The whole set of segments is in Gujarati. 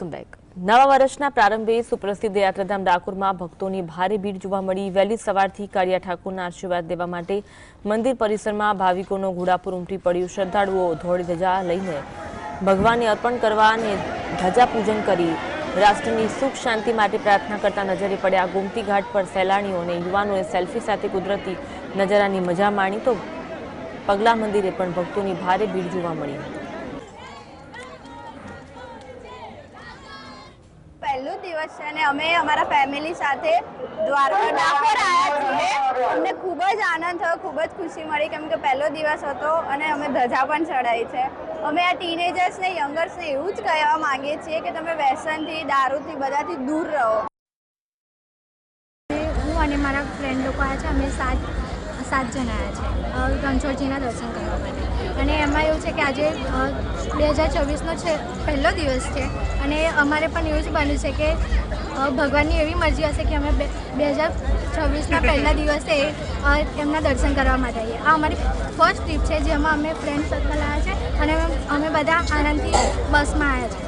વેલકમ બેક નવા વર્ષના પ્રારંભે સુપ્રસિદ્ધ યાત્રાધામ ડાકોરમાં ભક્તોની ભારે ભીડ જોવા મળી. વહેલી સવારથી કાળિયા ઠાકોરના આશીર્વાદ દેવા માટે મંદિર પરિસરમાં ભાવિકોનો ઘોડાપુર ઉમટી પડ્યું. શ્રદ્ધાળુઓ ધોળી ધજા લઈને ભગવાનને અર્પણ કરવા અને ધજા પૂજન કરી રાષ્ટ્રની સુખ શાંતિ માટે પ્રાર્થના કરતા નજરે પડ્યા. ગોમતી ઘાટ પર સહેલાણીઓ અને યુવાનોએ સેલ્ફી સાથે કુદરતી નજારાની મજા માણી તો પગલા મંદિરે પણ ભક્તોની ભારે ભીડ જોવા મળી. હતી પહેલો દિવસ છે અને અમે અમારા ફેમિલી સાથે દ્વારકા ડાકોર આવ્યા છીએ? અમને ખૂબ જ આનંદ થયો ખૂબ જ ખુશી મળી કેમ કે પહેલો દિવસ હતો અને અમે ધજા પણ ચડાવી છે. અમે આ ટીનેજર્સને યંગર્સને એવું જ કહેવા માંગીએ છીએ કે તમે વ્યસનથી દારૂથી બધાથી દૂર રહો. હું અને મારા ફ્રેન્ડ લોકો આવ્યા છે અમે સાત સાત જણ આવ્યા છે. રણછોડજીના દર્શન કરવા માટે. અને એમાં એવું છે કે આજે બે હજાર ચોવીસનો છે, પહેલો દિવસ છે. અને અમારે પણ એવું જ બન્યું છે કે ભગવાનની એવી મરજી હશે કે અમે બે હજાર છવ્વીસના પહેલા દિવસે એમના દર્શન કરવા માટે આવીએ. આ અમારી ફર્સ્ટ ટ્રીપ છે, જેમાં અમે ફ્રેન્ડ સર્કલ આવ્યા છે અને અમે બધા આનંદથી બસમાં આવ્યા છે.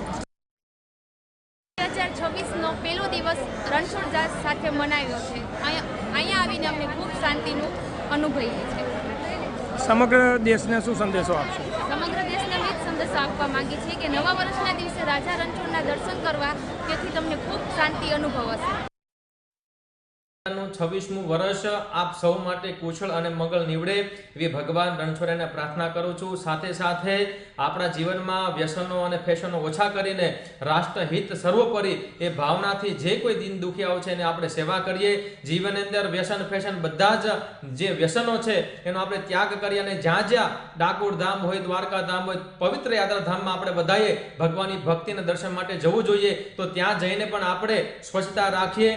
બે હજાર છવ્વીસનો પહેલો દિવસ રણછોડ સાથે મનાવ્યો છે. અહીંયા આવીને અમને ખૂબ શાંતિનું અનુભવીએ છીએ. સમગ્ર દેશને શું સંદેશો આપશો? સમગ્ર દેશને અમે સંદેશો આપવા માંગીએ છીએ કે નવા વર્ષના દિવસે રાજા રણછોડના દર્શન કરવા તેથી તમને ખૂબ શાંતિ અનુભવાશે છવ્વીસમું વર્ષ આપ સૌ માટે કુશળ અને મંગળ નીવડે એવી ભગવાન રણછોડને પ્રાર્થના કરું છું. સાથે સાથે આપણા જીવનમાં વ્યસનો અને ફેશનો ઓછા કરીને રાષ્ટ્રહિત સર્વોપરી એ ભાવનાથી જે કોઈ દિન દુખિયાઓ છે એને આપણે સેવા કરીએ. જીવનની અંદર વ્યસન, ફેશન બધા જ જે વ્યસનો છે એનો આપણે ત્યાગ કરીએ અને જ્યાં જ્યાં ડાકોર ધામ હોય, દ્વારકા ધામ હોય, પવિત્ર યાત્રાધામમાં આપણે બધાએ ભગવાનની ભક્તિના દર્શન માટે જવું જોઈએ. તો ત્યાં જઈને પણ આપણે સ્વચ્છતા રાખીએ.